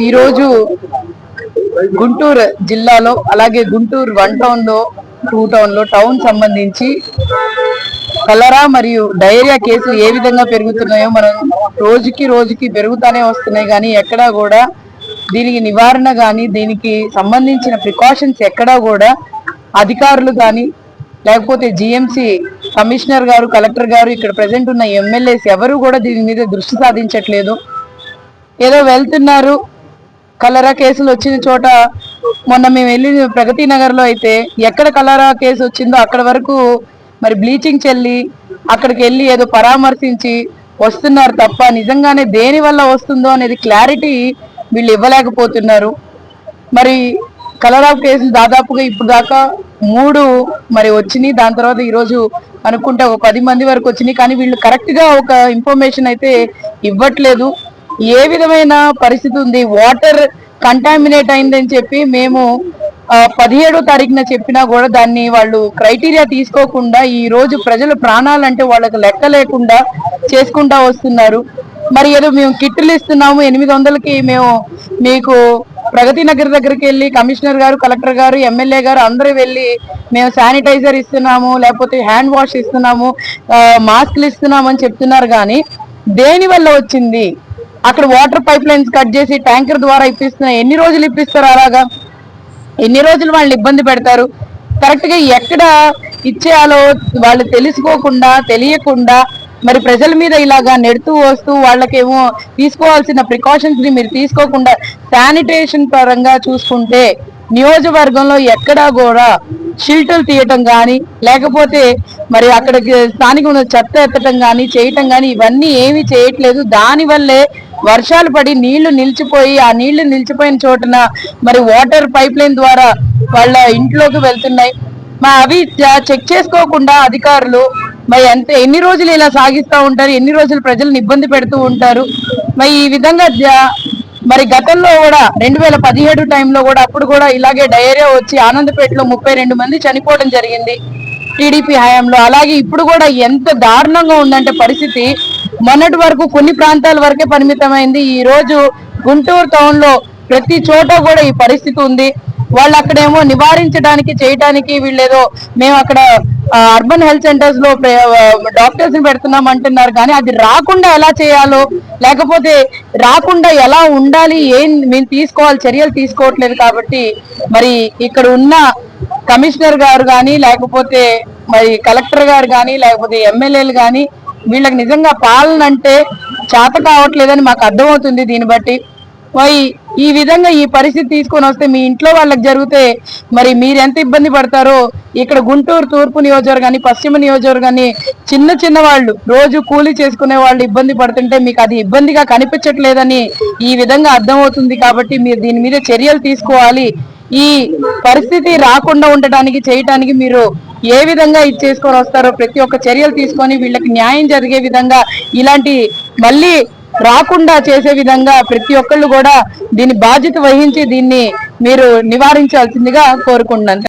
ఈరోజు గుంటూరు జిల్లాలో అలాగే గుంటూరు వన్ టౌన్లో టూ టౌన్లో టౌన్ సంబంధించి కలరా మరియు డైరియా కేసులు ఏ విధంగా పెరుగుతున్నాయో మనం రోజుకి రోజుకి పెరుగుతూనే వస్తున్నాయి. కానీ ఎక్కడా కూడా దీనికి నివారణ కానీ దీనికి సంబంధించిన ప్రికాషన్స్ ఎక్కడా కూడా అధికారులు కానీ లేకపోతే జిఎంసి కమిషనర్ గారు కలెక్టర్ గారు ఇక్కడ ప్రజెంట్ ఉన్న ఎమ్మెల్యేస్ ఎవరు కూడా దీని మీద దృష్టి సాధించట్లేదు. ఏదో వెళ్తున్నారు. కలరా కేసులు వచ్చిన చోట మొన్న మేము వెళ్ళిన ప్రగతి నగర్లో అయితే ఎక్కడ కలరా కేసు వచ్చిందో అక్కడ వరకు మరి బ్లీచింగ్ చెల్లి అక్కడికి వెళ్ళి ఏదో పరామర్శించి వస్తున్నారు తప్ప నిజంగానే దేని వల్ల వస్తుందో అనేది క్లారిటీ వీళ్ళు ఇవ్వలేకపోతున్నారు. మరి కలరా కేసులు దాదాపుగా ఇప్పుడు దాకా మూడు మరి వచ్చినాయి. దాని తర్వాత ఈరోజు అనుకుంటే ఒక పది మంది వరకు వచ్చినాయి. కానీ వీళ్ళు కరెక్ట్గా ఒక ఇన్ఫర్మేషన్ అయితే ఇవ్వట్లేదు. ఏ విధమైన పరిస్థితి ఉంది? వాటర్ కంటామినేట్ అయిందని చెప్పి మేము పదిహేడో తారీఖున చెప్పినా కూడా దాన్ని వాళ్ళు క్రైటీరియా తీసుకోకుండా ఈ రోజు ప్రజల ప్రాణాలంటే వాళ్ళకి లెక్క లేకుండా చేసుకుంటా వస్తున్నారు. మరి ఏదో మేము కిట్లు ఇస్తున్నాము ఎనిమిది వందలకి మేము మీకు ప్రగతి నగర్ దగ్గరికి వెళ్ళి కమిషనర్ గారు కలెక్టర్ గారు ఎమ్మెల్యే గారు అందరూ వెళ్ళి మేము శానిటైజర్ ఇస్తున్నాము లేకపోతే హ్యాండ్ వాష్ ఇస్తున్నాము మాస్క్లు ఇస్తున్నాము అని చెప్తున్నారు కానీ దేని వల్ల వచ్చింది? అక్కడ వాటర్ పైప్ లైన్స్ కట్ చేసి ట్యాంకర్ ద్వారా ఇప్పిస్తున్నా ఎన్ని రోజులు ఇప్పిస్తారు అలాగా? ఎన్ని రోజులు వాళ్ళని ఇబ్బంది పెడతారు? కరెక్ట్గా ఎక్కడ ఇచ్చేయాలో వాళ్ళు తెలుసుకోకుండా తెలియకుండా మరి ప్రజల మీద ఇలాగా నెడుతూ వస్తూ వాళ్ళకేమో తీసుకోవాల్సిన ప్రికాషన్స్ని మీరు తీసుకోకుండా శానిటేషన్ పరంగా చూసుకుంటే నియోజకవర్గంలో ఎక్కడా కూడా షీల్టులు తీయటం కానీ లేకపోతే మరి అక్కడికి స్థానిక ఉన్న చెత్త ఎత్తటం కానీ చేయటం కానీ ఇవన్నీ ఏమీ చేయట్లేదు. దాని వల్లే వర్షాలు పడి నీళ్ళు నిలిచిపోయి ఆ నీళ్ళు నిలిచిపోయిన చోటున మరి వాటర్ పైప్ లైన్ ద్వారా వాళ్ళ ఇంట్లోకి వెళ్తున్నాయి. మా అవి చెక్ చేసుకోకుండా అధికారులు మరి ఎంత ఎన్ని రోజులు ఇలా సాగిస్తూ ఉంటారు? ఎన్ని రోజులు ప్రజలను ఇబ్బంది పెడుతూ ఉంటారు? మరి ఈ విధంగా మరి గతంలో కూడా రెండు వేల పదిహేడు టైంలో కూడా అప్పుడు కూడా ఇలాగే డయేరియా వచ్చి ఆనందపేటలో ముప్పై రెండు మంది చనిపోవడం జరిగింది టీడీపీ హయాంలో. అలాగే ఇప్పుడు కూడా ఎంత దారుణంగా ఉందంటే పరిస్థితి. మొన్నటి వరకు కొన్ని ప్రాంతాల వరకే పరిమితమైంది. ఈ రోజు గుంటూరు టౌన్లో ప్రతి చోట కూడా ఈ పరిస్థితి ఉంది. వాళ్ళు అక్కడేమో నివారించడానికి చేయడానికి వీళ్ళేదో మేము అక్కడ అర్బన్ హెల్త్ సెంటర్స్లో డాక్టర్స్ని పెడుతున్నాం అంటున్నారు. కానీ అది రాకుండా ఎలా చేయాలో లేకపోతే రాకుండా ఎలా ఉండాలి ఏం మేము తీసుకోవాలి చర్యలు తీసుకోవట్లేదు కాబట్టి మరి ఇక్కడ ఉన్న కమిషనర్ గారు కానీ లేకపోతే మరి కలెక్టర్ గారు కానీ లేకపోతే ఎమ్మెల్యేలు కానీ వీళ్ళకి నిజంగా పాలన అంటే చేత కావట్లేదని మాకు అర్థమవుతుంది దీన్ని బట్టి. మరి ఈ విధంగా ఈ పరిస్థితి తీసుకొని వస్తే మీ ఇంట్లో వాళ్ళకి జరిగితే మరి మీరు ఎంత ఇబ్బంది పడతారో ఇక్కడ గుంటూరు తూర్పు నియోజకవర్గాన్ని పశ్చిమ నియోజకవర్గాన్ని చిన్న చిన్న వాళ్ళు రోజు కూలీ చేసుకునే వాళ్ళు ఇబ్బంది పడుతుంటే మీకు అది ఇబ్బందిగా కనిపించట్లేదని ఈ విధంగా అర్థమవుతుంది కాబట్టి మీరు దీని మీద చర్యలు తీసుకోవాలి. ఈ పరిస్థితి రాకుండా ఉండటానికి చేయటానికి మీరు ఏ విధంగా ఇది చేసుకొని వస్తారో ప్రతి ఒక్క చర్యలు తీసుకొని వీళ్ళకి న్యాయం జరిగే విధంగా ఇలాంటి మళ్ళీ రాకుండా చేసే విధంగా ప్రతి ఒక్కళ్ళు కూడా దీని బాధ్యత వహించి దీన్ని మీరు నివారించాల్సిందిగా కోరుకుంటున్నాను.